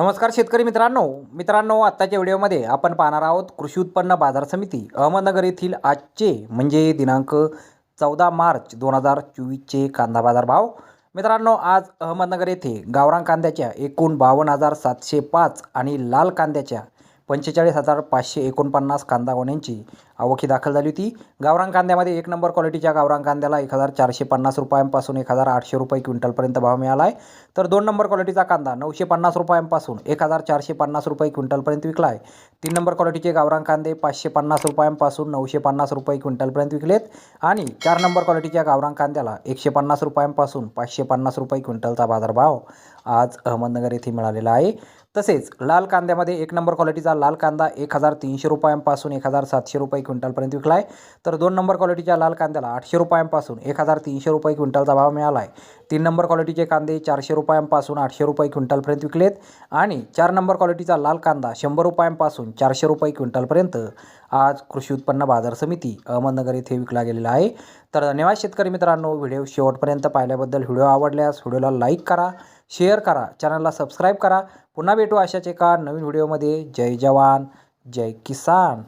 नमस्कार शेतकरी मित्रांनो. मित्रांनो आत्ताच्या व्हिडिओमध्ये आपण पाहणार आहोत कृषी उत्पन्न बाजार समिती अहमदनगर येथील आजचे म्हणजे दिनांक चौदा मार्च दोन हजार चोवीसचे कांदा बाजार भाव. मित्रांनो आज अहमदनगर येथे गावरान कांद्याच्या एकूण बावन्न हजार सातशे पाच आणि लाल कांद्याच्या पंचेचाळीस हजार पाचशे एकोणपन्नास कांदा गोण्यांची आवकी दाखल झाली होती. गावरान कांद्यामध्ये एक नंबर क्वालिटीच्या गावरान कांद्याला एक हजार चारशे पन्नास रुपयांपासून एक हजार आठशे रुपये क्विंटलपर्यंत भाव मिळाला आहे तर दोन नंबर क्वालिटीचा कांदा नऊशे पन्नास रुपयांपासून एक हजार चारशे पन्नास रुपये क्विंटलपर्यंत विकला आहे तीन नंबर क्वालिटीचे गावरान कांदे पाचशे पन्नास रुपयांपासून नऊशे पन्नास रुपये क्विंटलपर्यंत विकलेत. आणि चार नंबर क्वालिटीच्या गावरान कांद्याला एकशे पन्नास रुपयांपासून पाचशे पन्नास रुपये क्विंटलचा बाजारभाव आज अहमदनगर येथे मिळालेला आहे. तसेच लाल कांद्यामध्ये एक नंबर क्वालिटीचा लाल कांदा एक हजार तीनशे रुपयांपासून एक हजार सातशे रुपये क्विंटलपर्यंत विकला आहे. तर दोन नंबर क्वालिटीच्या लाल कांद्याला आठशे रुपयांपासून एक हजार तीनशे रुपये क्विंटलचा भाव मिळाला आहे. तीन नंबर क्वालिटीचे कांदे चारशे रुपयांपासून आठशे रुपये क्विंटलपर्यंत विकलेत आणि चार नंबर क्वालिटीचा लाल कांदा शंभर रुपयांपासून चारशे रुपये क्विंटलपर्यंत आज कृषी उत्पन्न बाजार समिती अहमदनगर येथे विकला गेलेला आहे. तर धन्यवाद शेतकरी मित्रांनो व्हिडिओ शेवटपर्यंत पाहिल्याबद्दल व्हिडिओ आवडल्यास व्हिडिओला लाईक करा शेअर करा चॅनलला सबस्क्राईब करा. पुन्हा भेटू अशाच एका नवीन व्हिडिओमध्ये. जय जवान जय किसान.